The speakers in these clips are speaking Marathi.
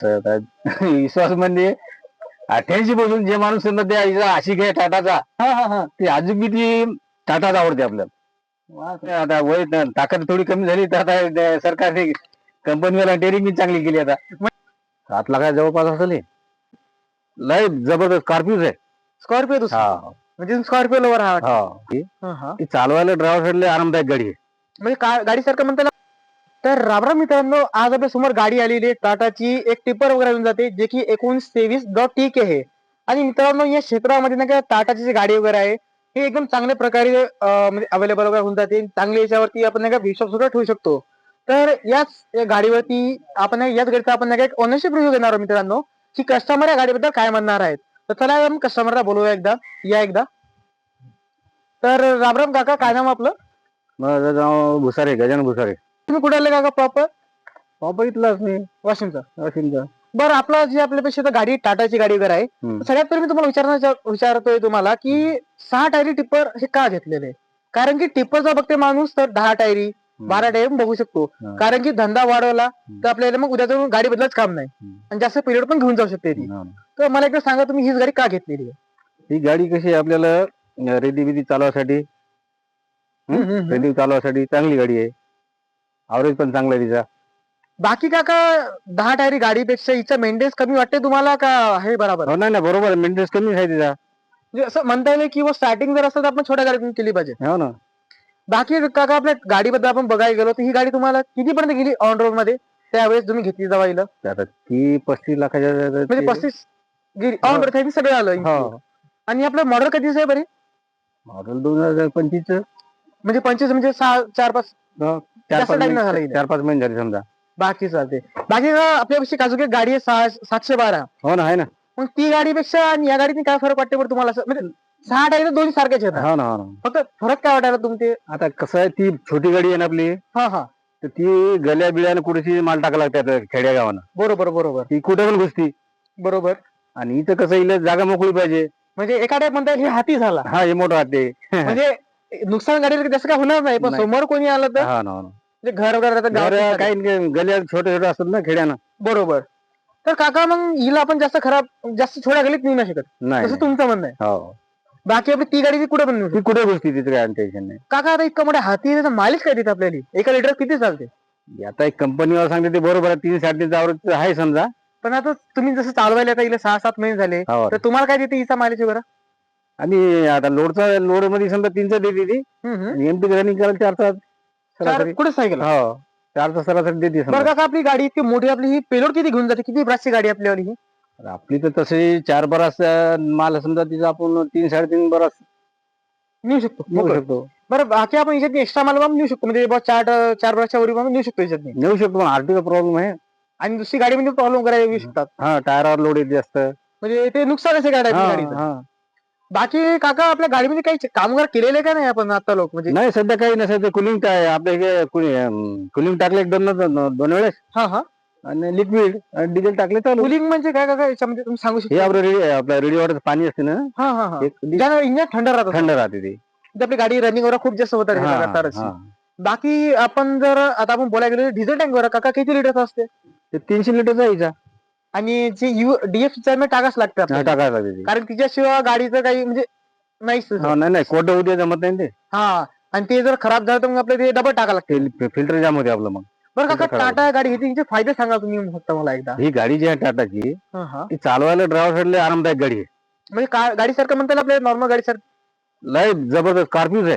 तर आता विश्वास म्हणजे अठ्याऐंशी पासून जे माणूस त्या हिचा आशिक आहे टाटाचा. हा हा हा. ते अजून बी ती टाटाच आवडते आपल्याला. आता वय ताकद थोडी कमी झाली तर आता सरकारने कंपनीवाला टेरिंग बी चांगली केली आता. सात लाखा जवळपास असेल हे. लय जबरदस्त स्कॉर्पिओ आहे. स्कॉर्पिओ दुसरा? हा. म्हणजे स्कॉर्पिओ लवर हा हा. हा, हा. ती चालवायला ड्रायव्हरसाठी आरामदायक गाडी आहे. म्हणजे का- गाडी सारखं म्हणता. तर राबरा मित्रांनो आज आपल्यासमोर गाडी आलेली आहे. टाटाची एक टिपर वगैरे येऊन जाते जे की एकोणीस तेवीस डॉट टी के आहे. आणि मित्रांनो या क्षेत्रामध्ये ना काय टाटाची जी गाडी वगैरे आहे हे एकदम चांगल्या प्रकारे म्हणजे अवेलेबल वगैरे होऊन जाते. चांगल्या याच्यावरती आपण नाही का विश्वास सुद्धा ठेवू शकतो. तर याच या गाडीवरती आपण याच गाडीचा आपण नाही का एक ओनरशिप रिव्ह्यू घेणार आहोत मित्रांनो की कस्टमर या गाडीबद्दल काय म्हणणार आहेत. तर चला आपण कस्टमरला बोलूया एकदा. या एकदा. तर रामराम काका काय नाम आपलं? माझं नाव भुसारे गजानन भुसारे तुम्ही कुठे आले काका प्रॉपर बाबा इथलाच मी वाशिमचा वाशिमचा. बरं आपला जी आपल्यापेक्षा गाडी टाटाची गाडी वगैरे आहे. सगळ्यात पहिले मी तुम्हाला विचारणार विचारतोय तुम्हाला की सहा टायरी टिप्पर हे का घेतलेले? कारण की टिप्परचा बघते माणूस तर दहा टायरी बारा टायरी बघू शकतो. कारण की धंदा वाढवला तर आपल्याला मग उद्या जाऊन गाडी बदलाच काम नाही. आणि जास्त पिरियड पण घेऊन जाऊ शकते ती. तर मला एकदा सांगा तुम्ही हीच गाडी का घेतलेली आहे? ही गाडी कशी आहे आपल्याला रेडी बिडी चालवासाठी. रेडी चालवासाठी चांगली गाडी आहे. आवरेज पण चांगला आहे तिचा. बाकी काका दहा टायरी गाडीपेक्षा हिचा मेंटेन्स कमी वाटते तुम्हाला का हे बरोबर? हो नाही ना बरोबर मेंटेनन्स कमी आहे तिचा. म्हणजे असं म्हणता येईल की स्टार्टिंग जर असं तर आपण छोट्या गाडीतून केली पाहिजे. हो ना. बाकी काका आपल्या गाडीबद्दल आपण बघायला गेलो तर ही गाडी तुम्हाला कितीपर्यंत गेली ऑन रोडमध्ये? त्यावेळेस तुम्ही घेतली ते आता ती पस्तीस लाखाच्या म्हणजे पस्तीस गेली. ऑन रोड सगळं आलं हो. आणि आपलं मॉडेल कधीच आहे बरे? मॉडेल दोन हजार पंचवीस म्हणजे पंचवीस म्हणजे सहा चार पाच. चार जास्त पाच time नाही झाला महिने. चार पाच महिने झाले समजा. बाकी चालते बाकी का आपल्यापेक्षा काजू एक गाडी आहे सहा सातशे बारा. हो ना आहे ना. मग ती गाडीपेक्षा आणि या गाडीने काय फरक वाटते बरं तुम्हाला? असं म्हणजे सहा टायर दोन्ही सारखेच आहेत हो ना हो ना. फक्त फरक काय वाटायला तुमचे? आता कसं आहे ती छोटी गाडी आहे ना आपली हा हा. तर ती गल्या बिळ्याने कुठेशी माल टाका लागतात खेड्या गावानं. बरोबर बरोबर. ती कुठे पण घुसती. बरोबर. आणि इथं कसं इला जागा मोकळी पाहिजे. म्हणजे एका टाईप म्हणता येईल हे हाती झाला. हा हे मोठं राहते म्हणजे नुकसान गाडीला जास्त काय होणार नाही पण नाही. समोर कोणी आलं तर? हा ना हो ना. म्हणजे घर वगैरे राहतं, गावात घर दिसतं. काही गल्या छोटे छोटे असतात ना खेड्यानं. बरोबर. तर काका मग हिला आपण जास्त खराब जास्त छोट्या गलीत नेऊ नाही शकत. नाही तसं तुमचं म्हणणं आहे. हो. बाकी आपली ती गाडी ती कुठे पण नेऊ शकतो. ती कुठे घुसती तिथं काय टेन्शन नाही. काका आता इतकं मोठ्या हाती त्याचं मालिश काय देत आपल्याला? एका लिटर किती चालते? आता एक कंपनीवर सांगते ते बरोबर आहे तीन साडेतीन आवृत्ती आहे समजा. पण आता तुम्ही जसं चालवायला आता हिला सहा सात महिने झाले हो. तर तुम्हाला काय देते हिचा मालिश वगैरे? आणि आता लोडचा लोडमध्ये समजा तीनचा देते ती. हम्म, हम्म. एमपी रनिंग करायला चार सरासरी कुठे सायकल हो. चारचा सरासरी देते बरं समजा काका आपली गाडी इतकी मोठी आपली ही पेलोड किती घेऊन जाते? किती ब्रासची गाडी आपल्यावाली ही? आपली तर तशी चार बरास माल समजा तिचा आपण तीन साडेतीन बरास नेऊ शकतो. नेऊ मोकळं. शकतो. बरं बाकी आपण याच्यात एक्स्ट्रा माल पण नेऊ शकतो. म्हणजे बुवा चार चार ब्रासच्या वरी पण नेऊ शकतो याच्यात. नेऊ शकतो पण आरटीओ प्रॉब्लेम आहे. आणि दुसरी गाडीमध्ये प्रॉब्लेम करायला येऊ शकतात. हा टायरावर लोड येते जास्त. म्हणजे ते नुकसान असे गाड्या हा, गाडीचं? हा. बाकी काका आपल्या गाडीमध्ये काही काम वगैरे केलेले का नाही आपण आता लोक? म्हणजे नाही सध्या काही नसेल ते कुलिंग आपल्या इथे कुलिंग टाकले एक दोन दोन वेळेस. हा हा. आणि लिक्विड डिझेल टाकले चालू. कुलिंग म्हणजे काय काका? याच्यामध्ये तुम्ही सांगू हे शकता? आपलं रेडी आपलं रेडिओवर पाणी असते ना? हा हा हा. एक डिश ज्यानं इंजिन थंड राहत थंड राहते ते. असतं. आपली गाडी रनिंग वगैरे खूप जास्त होत हा, तरच हा. बाकी आपण जर आता आपण बोलायला गेलो डिझेल टँक वर काका किती लिटरचा असते? ते तीनशे लिटरचा यायचा आणि जे यू डीएफ चा टाकाच लागतं आपल्याला. टाकायला लागते ते. कारण तिच्याशिवाय गाडीचं काही म्हणजे नाहीच. हा, नाही नाही कोरडं उद्या जमत नाही ना हा आणि ते जर खराब झालं तर मग आपल्याला ते डबल टाका लागते. ते फिल्टर जाम होते आपलं मग. बरं काका खराब टाटा गाडी घेतली तिचे फायदे सांगा तुम्ही फक्त मला एकदा. ही गाडी जी आहे टाटाची हा, हा. ती चालवायला ड्रायव्हरसाठी आरामदायक गाडी आहे. म्हणजे का- गाडी सारखं म्हणता येईल आपल्या नॉर्मल गाडी सारखं लय जबरदस्त स्कॉर्पिओ आहे.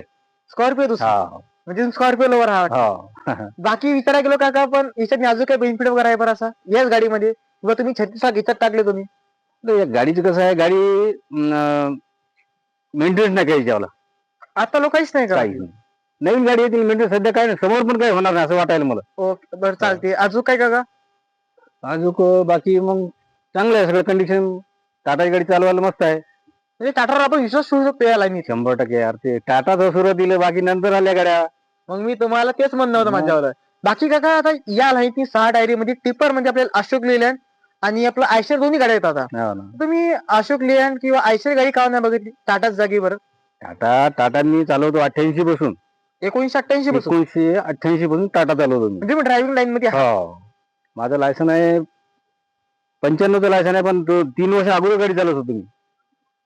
स्कॉर्पिओ दुसरी. हा. म्हणजे स्कॉर्पिओ लोवर हा हा. बाकी विचारायला गेलो काका आपण याच्यात अजून काही बेनिफिट वगैरे आहे बरं असा? याच गाडीमध्ये? किंवा तुम्ही छत्तीस लाख याच्यात टाकले तुम्ही? नाही, या गाडीचं कसं आहे गाडी मेंटेनन्स नाही काही याच्यावला. आता लोक काहीच नाही काही करत नाही. नवीन गाडी येतील मेंटेनन्स सध्या काय नाही समोर पण काही होणार नाही असं वाटायला मला. ओके बरं चालते अजून काय काका? अजून बाकी मग चांगलं आहे सगळं कंडिशन टाटाची गाडी चालवायला मस्त आहे. म्हणजे टाटावर आपण विश्वास ठेवू शकतो या लाईनीत शंभर टक्के यार. ते टाटाचं सुरुवातीला बाकी नंतर आल्या गाड्या. मग मी तुम्हाला तेच म्हणणं होतं. माझ्यावर. बाकी काका आता या लाईनीत सहा डायरी मध्ये टिपर म्हणजे आपल्याला अशोक लेलँड आणि आपलं आयशर दोन्ही गाड्या येतात आता. हो ना. तुम्ही अशोक लेलँड किंवा आयशर गाडी का नाही बघितली टाटाच जागेवर? टाटा टाटा मी चालवतो अठ्ठ्याऐंशी पासून. एकोणीशे अठ्ठ्याऐंशी पासून. एकोणीसशे अठ्ठ्याऐंशी पासून टाटा चालवतो मी. म्हणजे मी ड्रायव्हिंग लाईन मध्ये आहे. हो. माझं लायसन आहे पंच्याण्णवचं लायसन आहे पण तो तीन वर्ष अगोदर गाडी चालवत होतो मी.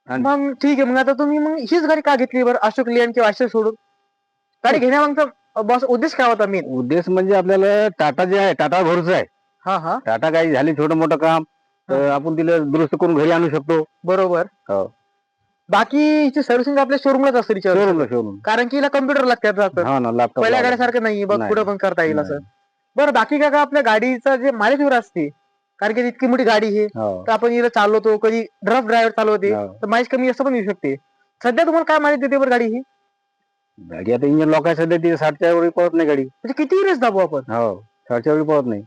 आणि- मग ठीक आहे मग आता तुम्ही मग हीच गाडी का घेतली बरं? अशोक लियन किंवा अशोक सोडून? गाडी घेण्यामागचा बॉस उद्देश काय होता मेन उद्देश म्हणजे आपल्याला टाटा जे आहे टाटा भरोसा आहे. हा हा. टाटा काही झाली छोटं मोठं काम तर आपण तिला दुरुस्त करून घरी आणू शकतो. बरोबर. हो. बाकी हिची सर्व्हिसिंग आपल्या शोरूमलाच असते तिच्यावर. शोरूमला शोरूम कारण की हिला कम्प्युटर लागतात जातं हा ना लॅपटॉप पहिल्या गाड्यासारखं नाही बघ नाही. पुढे पण करता येईल असं. बरं बाकी काय का आपल्या गाडीचं जे वर असते कारण की इतकी मोठी गाडी आहे. हो. तर आपण हिला चालवतो कधी ड्रफ ड्रायव्हर चालवते हो. तर माईज कमी जास्त पण येऊ शकते. सध्या तुम्हाला काय माहिती देते बरं गाडी ही? गाडी आता इंजिन लॉक आहे सध्या ती साठच्या वेळी पळत नाही गाडी. म्हणजे किती रेस दाबू आपण? हो साठच्या वेळी पळत नाही.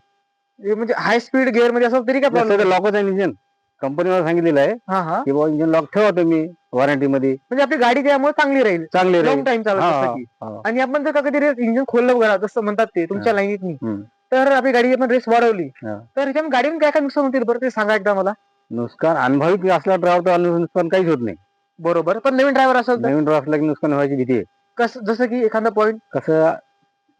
हे म्हणजे हाय स्पीड गिअरमध्ये असं तरी काय प्रॉब्लेम लॉकच आहे इंजिन कंपनीवर सांगितलेलं आहे हा हा. की बाबा इंजिन लॉक ठेवा तुम्ही वॉरंटी मध्ये. म्हणजे आपली गाडी त्यामुळे चांगली राहील. चांगले लॉंग टाइम हा. हा. आणि आपण जर का कधी रेस इंजिन खोललं वगैरे जसं म्हणतात ते तुमच्या लाईनीत हम्म. तर आपली गाडी आपण रेस वाढवली. हा. तर ह्याच्यामध्ये गाडीने काय काय नुकसान होतील बरं ते सांगा एकदा मला. नुकसान अनुभवी असला ड्रायव्हर तर नुकसान काहीच होत नाही. बरोबर. पण नवीन ड्रायव्हर असेल तर? नवीन ड्रायव्हर असला की नुकसान व्हायची भीती आहे. कस जसं की एखादा पॉईंट कसं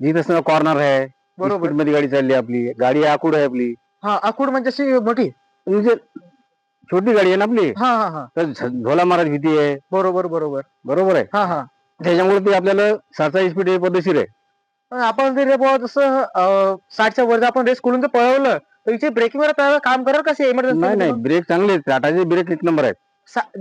जिथं कॉर्नर आहे बरोबर. मध्ये गाडी चालली आपली गाडी आकुड आहे आपली. हा आकुड म्हणजे अशी मोठी? म्हणजे छोटी गाडी आहे ना आपली? हा हा हा. तर झ- झोला मारायची भीती आहे. बरोबर बरोबर. बरोबर आहे. हा हा. त्याच्यामुळे ते आपल्याला सातचा स्पीड पद्धतशीर आहे. पण आपण जर बुवा जसं साठच्या वर जर आपण रेस खोलून जर पळवलं तर इथे ब्रेकिंग वर काम करेल कसे? नाही इमर्जन्सी नाही ब्रेक चांगले आहेत टाटाचे ब्रेक एक नंबर आहेत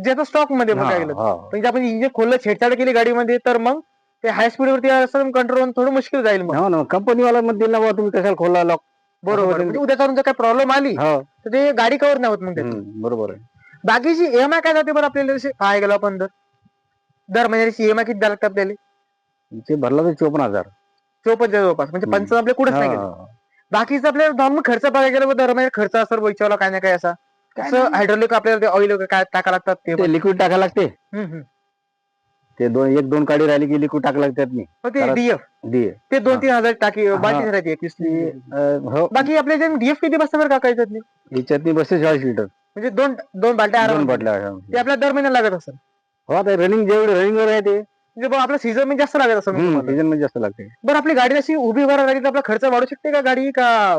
ज्याचा स्टॉकमध्ये हा, बघायला हा. म्हणजे आपण इंजिन खोललं छेडछाड केली गाडीमध्ये तर मग ते हाय स्पीड वरती असं कंट्रोल थोडं मुश्किल जाईल मग. हो ना कंपनीवाला म्हणतील ना बुवा तुम्ही कशाला खोला लॉक बरोबर. म्हणजे उद्या चालून जर काही प्रॉब्लेम आली हो. तर ते गाडी कव्हर नाही होत मग त्याची. हम्म, बरोबर आहे. बाकीची ईएमआय काय जाते बरं आपल्याला काय गेलो आपण दर? दर महिन्याची ईएमआय किती द्यायला लागते आपल्याला? ते भरला तर चोपन्न हजार. चोपन्न जवळपास. म्हणजे. पंचावन्न आपल्या कुठेच नाही गेले. हा. बाकीचं आपल्याला नॉर्मल खर्च बघायला गेलं दर महिन्यात खर्च असेल विचारला काय ना काय असा. कसं हायड्रोलिक आपल्याला ऑइल काय टाका लागतात ते पण. ते लिक्विड टाकायला लागते. हम्म, हम्म. ते दोन एक दोन काडी राहिली की लिक्विड टाकायला लागतात नाही मग ते कारण- डीएफ डी ते दोन तीन हजार टाकी हा. बाकी राहते एकवीस हो. बाकी आपल्या डीएफ किती बसतं बरं का काय त्यातली? याच्यातनी बसते चाळीस लिटर. म्हणजे दोन दोन बालट्या दोन आराम बाटल्या ते आपल्या दर महिन्याला लागत असेल. हो आता रनिंग जेवढे रनिंग वर आहे ते. म्हणजे आपलं सीझनमध्ये जास्त लागत असेल मग तुम्हाला. सीजनमध्ये जास्त लागते. बरं आपली गाडी अशी उभी उभा राहिली तर आपला खर्च वाढू शकते का गाडी का?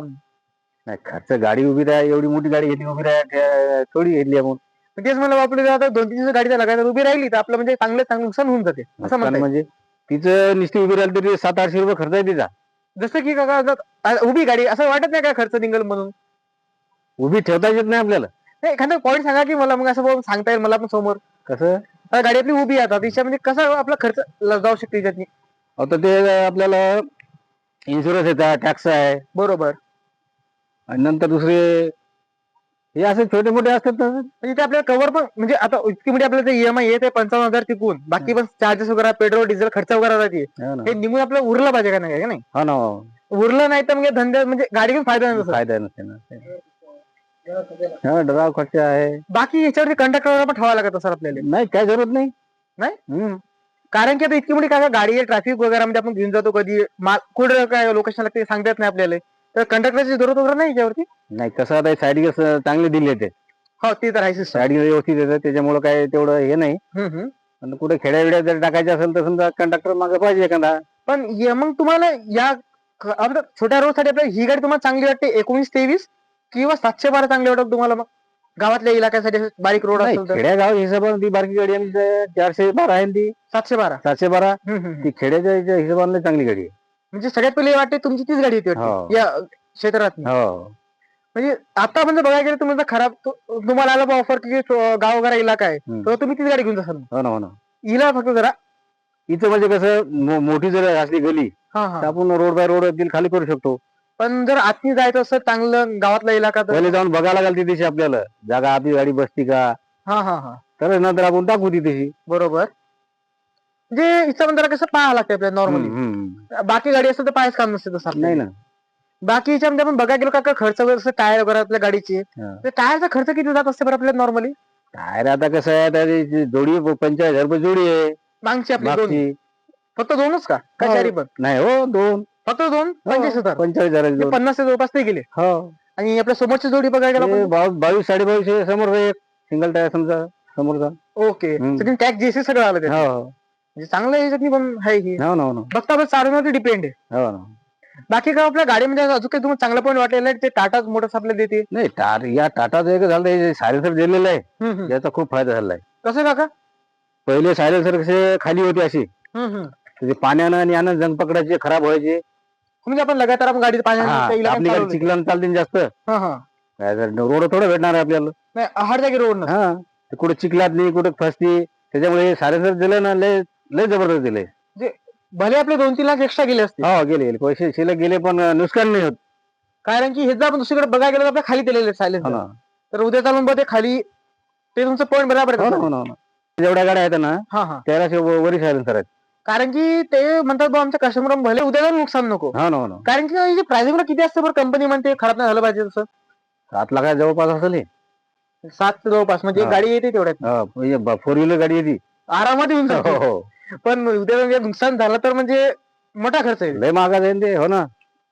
नाही खर्च गाडी उभी राहा एवढी मोठी गाडी घेतली उभी राहा थोडी घेतली आपण. तेच मला वापरली आता दोन तीन दिवस गाडी लागायला उभी राहिली तर आपलं म्हणजे चांगलं चांगलं नुकसान होऊन जाते. असं नुकसान म्हणताय म्हणजे तिचं नुसती उभी राहिली तरी सात आठशे रुपये खर्च आहे तिचा. जसं की काका आता आ- उभी गाडी असं वाटत नाही का खर्च निघेल म्हणून? उभी ठेवता येत नाही आपल्याला. नाही एखादा पॉईंट सांगा की मला मग असं सांगता येईल मला पण समोर. कसं? आता गाडी आपली उभी आहे आता. तिच्यामध्ये कसा आपला खर्च ल- जाऊ शकते त्याच्यातनी आता ते आपल्याला इन्शुरन्स येतात टॅक्स आहे. बरोबर. आणि नंतर दुसरे हे असे छोटे मोठे असतात ना? म्हणजे ते आपल्याला कव्हर पण म्हणजे आता इतकी म्हणजे आपल्याला ईएमआय येते पंचावन्न हजार टिकून बाकी पण चार्जेस वगैरे पेट्रोल डिझेल खर्च वगैरे राहते हो ना. हे निघून आपल्याला उरलं पाहिजे का नाही का नाही? हो ना उरलं नाही तर मग या धंद्यात म्हणजे गाडी घेऊन फायदा नाही तसा. फायदा नसते ना. हा ड्राव खर्च आहे. बाकी याच्यावरती कंडक्टर पण ठेवावं लागत असं आपल्याला. नाही काय जरूरत नाही. नाही? हम्म. कारण की आता इतकी मोठी काय गाडी ट्रॅफिक वगैरे मध्ये आपण घेऊन जातो कधी. मा- कुठं काय लोकेशन लागते सांगता येत नाही आपल्याला. तर कंडक्टरची जरूरत वगैरे नाही याच्यावरती? नाही कसं आता साईड गिअर्स चांगले दिले ते. हो ते तर आहे सिस्टम साईड गिअर व्यवस्थित येतात त्याच्यामुळे काय तेवढं हे नाही. आणि कुठे खेड्या विड्या जर टाकायचे असेल तर समजा कंडक्टर मागे पाहिजे एखादा. पण ये- मग तुम्हाला या क- छोट्या रोडसाठी आपल्याला ही गाडी तुम्हाला चांगली वाटते एकोणीस तेवीस. किंवा सातशे बारा चांगली वाटत तुम्हाला मग? गावातल्या इलाक्यासाठी बारीक रोड असेल तर? खेड्यागाव हिशोबाने ती बारकी गाडी आहे चारशे बारा आहे ती. सातशे बारा. सातशे बारा. ती खेड्याच्या याच्या हिशोबाने चांगली गाडी आहे. म्हणजे सगळ्यात पहिले वाटते तुमची तीच गाडी होती हो. या क्षेत्रात हो. म्हणजे आता म्हणजे बघायला गेलं तुम्ही जर खराब तु- तुम्हाला आला ऑफर की तो गाव वगैरे इलाका आहे हम्म. तर तुम्ही तीच गाडी घेऊन जासाल हो ना हो ना. हिला फक्त जरा. इथं म्हणजे कसं मो- मोठी जर असली गली हा तर हा आपण रोड बाय रोड दिल खाली करू शकतो. पण जर आतनी जायचं असं चांगलं गावातला इलाका तर पहिले जाऊन बघायला लागेल ती दिशी आपल्याला. जागा आपली गाडी बसती का? हा हा हा. तर नंतर आपण टाकू ती तशी बरोबर. म्हणजे इथं कसं पाहावं लागतं आपल्याला नॉर्मली. बाकी गाडी असेल तर पाहायच काम नसते तसं नाही. ना. बाकी याच्यामध्ये आपण बघायला गेलो का खर्च वगैरे असं टायर वगैरे आपल्या गाडीची हा. तर टायरचा खर्च किती जात असते बरं आपल्याला नॉर्मली टायर आता कसं आहे आता ती जोडी पंचेचाळीस हजार रुपये जोडी आहे. मागची आपली दोन मागची फक्त दोनच का? का हो. चारी पण? नाही हो दोन. फक्त दोन? पंचवीस हजार. पंचेचाळीस हजार पन्नास ते जवळपास ते गेले. हो. आणि आपल्या समोरची जोडी बघायला गेलो ते आपण? बाव- बावीस साडे बावीसशे समोर एक सिंगल टायर समजा समोरचा. ओके. हम्म. टॅक्स जीएसटी सगळं आलं त्याच्यात. हो. म्हणजे चांगलं याच्यातनी पण आहे ही. हो ना हो. ना फक्त आपण चालवण्यावरती डिपेंड आहे. हो ना बाकी काय आपल्या गाडीमध्ये अजून काही तुम्हाला चांगला पॉईंट वाटलेला आहे? ते टाटा मोटर्स आपल्याला देते. नाही टार या टाटाचं एक झालं हे सायलेन्सर दिलेलं आहे. हम्म, हम्म. याचा खूप फायदा झालाय कसं काका? पहिले सायलेन्सर कसे खाली होते अशी हम्म, हम्म. पाण्यानं आणि यानं जंग पकडायचे खराब व्हायचे. म्हणजे आपण लगातार आपण गाडी हा, आपली गाडी चिखलानं चालते ना जास्त काय रोड थोडं भेटणार आहे आपल्याला. हर जागी रोड हा ते कुठे चिखलात नाही कुठे फसती त्याच्यामुळे सायलेन्सर दिलं ना लय लय जबरदस्त दिले भले आपले दोन तीन लाख एक्स्ट्रा गेले असते हो गेले गेले. पैसे शिल्लक गेले पण नुकसान नाही होत. कारण की हे जर आपण दुसरीकडे बघायला गेलो तर आपल्या खाली दिलेले हो सायलेन्स ना तर उद्या चालून बघ ते खाली ते तुमचं पॉईंट बरोबर हो आहे ना. हो ना, हो ना. जेवढ्या गाड्या आहेत ना हा हा. त्याला वरी सायलेन्सर आहेत. कारण की ते म्हणतात बा आमच्या कस्टमर भले उद्या जाऊन नुकसान नको. हो ना हो ना. कारण की प्राइसिंग किती असतं बरं? कंपनी म्हणते खराब नाही झालं पाहिजे तसं. सात लाखा जवळपास असेल हे. सात ते जवळपास म्हणजे एक हा. गाडी येते तेवढ्यात. हा, म्हणजे फोर व्हीलर गाडी येते. आरामात येऊन हो जाते. हो पण उद्या म्हणजे नुकसान झालं तर म्हणजे मोठा खर्च आहे. लय महागा जाईल ते हो ना.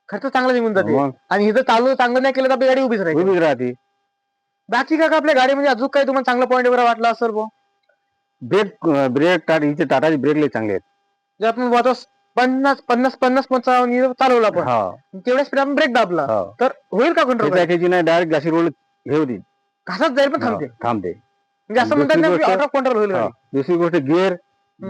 खर्च चांगला निघून जाते. मग? आणि हे जर चालू चांगलं नाही केलं तर आपली गाडी उभीच राहील. उभीच राहते. बाकी का आपल्या गाडीमध्ये अजून काही तुम्हाला चांगला पॉईंट वगैरे वाटला असेल बुवा? ब्रेक ब्रेक टाटा हिचे टाटाचे ब्रेक लय चांगले आहेत. जे आपण वाटत पन्नास पन्नास पन्नास पंचावन्न चालवला आपण. हा. तेवढ्या स्पीड आपण ब्रेक दाबला. हा. तर होईल का कंट्रोल ऐवजी नाही डायरेक्ट घाशी रोड हे होती घासात जाईल पण हा, थांबते. थांबते. म्हणजे असं दुसरी म्हणतात ना गोष्ट- आउट ऑफ कंट्रोल होईल हा. गाडी. दुसरी गोष्ट गिअर.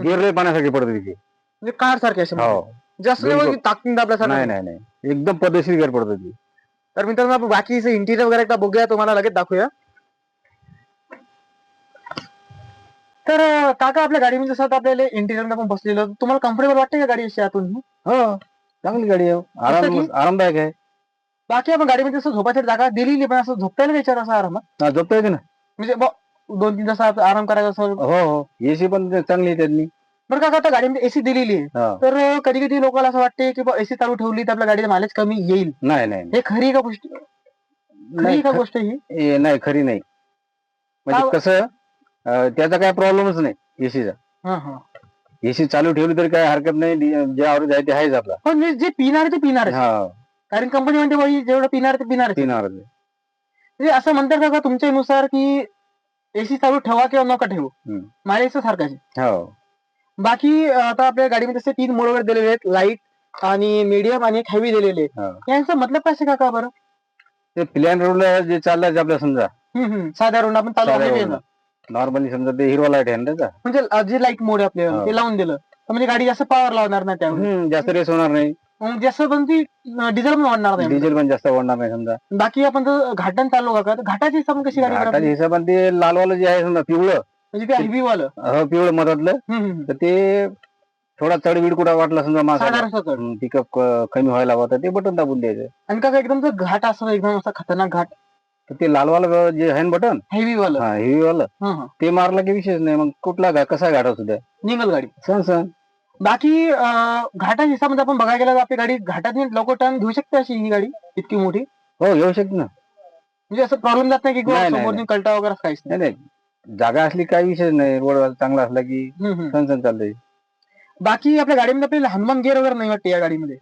गिअर लय पाण्यासाठी पडते तिथे. म्हणजे कार सारखे असे हो. जास्त बिलकुल. ताकदीन दाबल्यासारखं नाही नाही. नाही एकदम पद्धतशीर गिअर पडते ती. तर मित्रांनो आपण बाकीचं इंटिरियर वगैरे एकदा बघूया. तुम्हाला लगेच दाखवूया. तर काका आपल्या गाडीमध्ये जसं आता आपल्याला इंटिरियर आपण बसलेलो. तुम्हाला कम्फर्टेबल वाटते का गाडी अशी आतून? हो चांगली गाडी आहे. आराम? आरामदायक आहे. बाकी आपण गाडीमध्ये जसं झोपायची जागा दिलेली पण असं झोपता येईल त्याच्यावर असं आरामात? हा, झोपता येते ना. म्हणजे दोन तीन तास आराम करायचा असेल हो हो. एसी पण चांगली आहे त्यांनी बरं काका आता गाडीमध्ये एसी दिलेली आहे. तर कधी कधी लोकांना असं वाटते की एसी चालू ठेवली तर आपल्या गाडीचं मायलेज कमी येईल. नाही नाही हे खरी का गोष्ट? खरी नाही का गोष्ट ही? नाही खरी नाही. म्हणजे कसं अं, त्याचा काय प्रॉब्लेमच नाही एसीचा हा हा. एसी चालू ठेवली तरी काय हरकत नाही डी- जे आवडत आहे ते आहेच आपला. पण जे- जे पिणार आहे ते पिणार आहे. हा. कारण कंपनी म्हणते बाई जेवढं पिणार आहे ते पिणार आहे. तीन आवडत म्हणजे असं म्हणतात का का तुमच्यानुसार की एसी चालू ठेवा किंवा नका ठेवू? हम्म. मायलेज सारखाच आहे. हो. बाकी अं, आता आपल्या गाडीमध्ये असे तीन मोड वगैरे दिलेले आहेत. लाइट आणि मीडियम आणि एक हेवी दिलेले आहेत. हा. यांचा मतलब काय काका बरं? ते प्लॅन रोडला जे चाललंय आपल्या समजा. हम्म, हम्म. साध्या रोड आपण चालू. नॉर्मली समजा ते हिरवा लाइट आहे ना त्याचा. म्हणजे अं, जे लाइट मोड आहे आपले हा. ते लावून दिलं. तर म्हणजे गाडी जास्त पॉवर लावणार नाही त्यामुळे. हम्म, जास्त रेस होणार नाही. मग जास्त पण ती डिझेल पण वाढणार नाही. डिझेल पण जास्त वाढणार नाही समजा. बाकी आपण जर घाटान चाललो का तर घाटाची हिसाब कशी गाडी घाटाच्या करावी? हिशोबाने ते लालवालं जे आहे समजा पिवळं. म्हणजे ते हेवी वालं हो पिवळं मधातलं. हम्म, हम्म. तर ते थोडा चढबीड कुठं वाटला समजा माणसाला साधारण सचड. पिकअप कमी व्हायला हवा तर ते बटन दाबून द्यायचं. आणि काका एकदम जर घाट असं एकदम असा खतरनाक घाट तर ते लालवालं जे आहे बटन? हेवी वालं हा हेवी वालं. ते मारलं की विशेष नाही मग कुठला घाट कसा घाट असू द्या? निघल गाडी. सण सण. बाकी घाटाच्या हिसाबामध्ये आपण बघायला गेलं तर आपली गाडी घाटात लवकर टर्न घेऊ शकते अशी ही गाडी इतकी मोठी? हो घेऊ शकतो ना. म्हणजे असं प्रॉब्लेम जात नाही की कलटा वगैरे काहीच नाही. जागा असली काही विषय नाही. रोड चांगला असला की. सण सण चालतंय. बाकी आपल्या गाडीमध्ये आपल्याला हनुमान गेअर वगैरे नाही वाटते या गाडीमध्ये?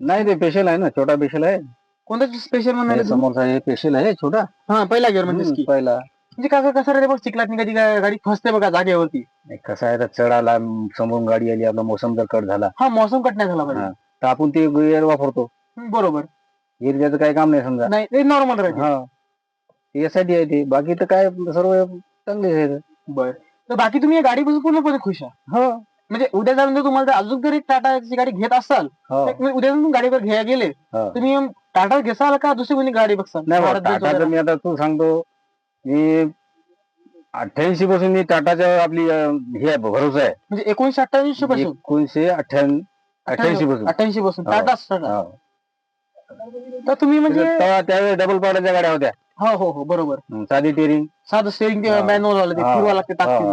नाही ते स्पेशल आहे ना. छोटा स्पेशल आहे. कोणता स्पेशल हे म्हणाले समोरचा हे स्पेशल आहे छोटा. हा पहिला गेअर म्हणजे हम्म, की. पहिला. म्हणजे काका कसं रे बघ चिखलात कधी गा- गाडी फसते बघा जागेवरती. नाही, कसं आहे तर चढ आला समोरून गाडी आली आपला मोसम जर कट झाला. हा मौसम कट नाही झाला पाहिजे. हा. तर आपण ते गिअर वापरतो. हम्म, बरोबर. गिअर त्याचं काही काम नाही समजा. नाही ते नॉर्मल राहते. हा. ते यासाठी आहे ते. बाकी तर काय सर्व चांगले आहे बर. तर बाकी तुम्ही या गाडीपासून पूर्णपणे खुश आहात. हो. म्हणजे उद्या जाऊन जर तुम्हाला जर अजून जरी टाटाची गाडी घेत असाल हो. तर तुम्ही उद्या जाऊन गाडीवर घ्यायला गेले. हो. तुम्ही टाटा घेसाल का दुसरी कोणी गाडी बघसाल नाही भारत टाटाचं वगैरे? मी आता तू सांगतो मी अठ्ठ्याऐंशी पासून मी टाटाच्या आपली अं, हे आहे, भरोसा आहे म्हणजे एकोणीशे अठ्ठ्याऐंशी पासून एकोणीशे अठ्ठ्याण्णव अठ्ठ्याऐंशी पासून अठ्ठ्याऐंशी पासून हो. टाटा टाटा हो. तर तुम्ही म्हणजे तेव्हा त्यावेळेस डबल पावड्याच्या गाड्या होत्या हो हो हो बरोबर हं, साधी टेरिंग साधं स्टेरिंग हा. मॅन्युअल वाला ते हा. फिरवा लागते टाकते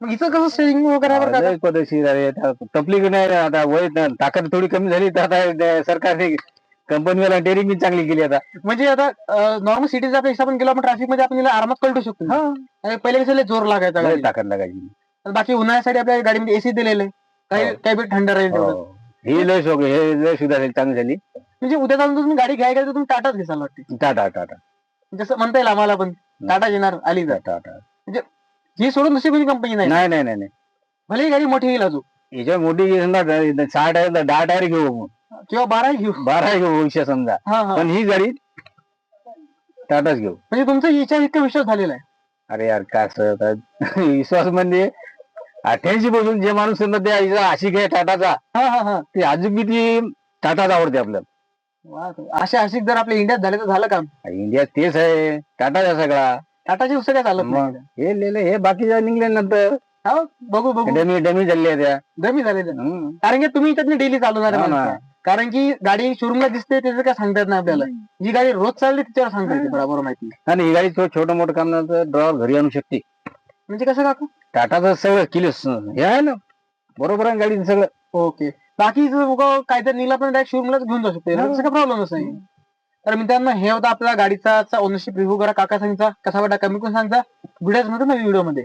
मग इथं कसं स्टेरिंग वगैरे आहे बरं का? पद्धतशीर आहे तपली की नाही आता वय ताकद थोडी कमी झाली तर आता सरकारने कंपनीवाला टेरिंग चांगली केली आता. म्हणजे आता नॉर्मल सिटीचा आपल्या हिसाब गेलो आपण ट्रॅफिकमध्ये आपण हिला आरामात कळटू शकतो. आणि पहिले कसं लय जोर लागायचा गाडीला. ताकद लागायची. आणि बाकी उन्हाळ्यासाठी आपल्या गाडीमध्ये एसी दिलेले. काही हो. काही बी थंड राहील तेवढं. हो. ही लय आहे, हे लय सुद्धा चांगली झाली. म्हणजे उद्या जाऊन जर तुम्ही गाडी घ्यायला गेलं तर तुम्ही टाटाच घेसाल वाटते. टाटा टाटा. जसं म्हणता येईल आम्हाला पण टाटा येणार आली तर. टाटा ही सोडून दुसरी कोणी कंपनी नाही? नाही नाही नाही भले ही गाडी मोठी येईल अजून. याच्या मोठी समजा सहा टायर दहा टायर घेऊ आपण. किंवा बारा घेऊ. बारा घेऊ भविष्य समजा. हा हा. पण ही गाडी टाटाच घेऊ. म्हणजे तुमचा हिच्या इतका विश्वास झालेला आहे. अरे यार काय असं आता? विश्वास म्हणजे अठ्याऐंशी पासून जे माणूस समजा आशिक आहे टाटाचा. हा हा हा. ते अजून बी ती टाटाच आवडते आपल्याला. वा, असे आशिक जर आपल्या इंडियात झाले तर झालं काम. इंडियात तेच आहे. टाटाचा सगळा. टाटाची काय चालत मग नाही हे लिहिले हे बाकीच्या निघल्यानंतर हा, बघू बघू. डमी डमी चालल्या त्या. दमी झाले ते. हम्म. कारण की तुम्ही त्यातली डेली चालवणार हा ना. कारण की गाडी शोरूमला दिसते त्याचं काय सांगता येत नाही आपल्याला. जी गाडी रोज चालली तिच्यावर सांगता येते बरोबर माहिती आणि ही गाडी थोडं छोटं मोठं काम ड्रॉवर घरी आणू शकते. म्हणजे कसं काकू? टाटाचं सगळं किलो हे आहे ना बरोबर आहे गाडी सगळं. ओके. बाकी जर उगा काहीतरी निला पण डायरेक्ट शोरूमलाच घेऊन जाऊ शकते. त्याचा काय प्रॉब्लेमच नाही तर मित्रांनो हे होता आपला गाडीचा ओनरशिप रिव्ह्यू करा. काका सांगता कसा वाटा कमी करून सांगता. व्हिडिओमध्ये ना व्हिडिओमध्ये.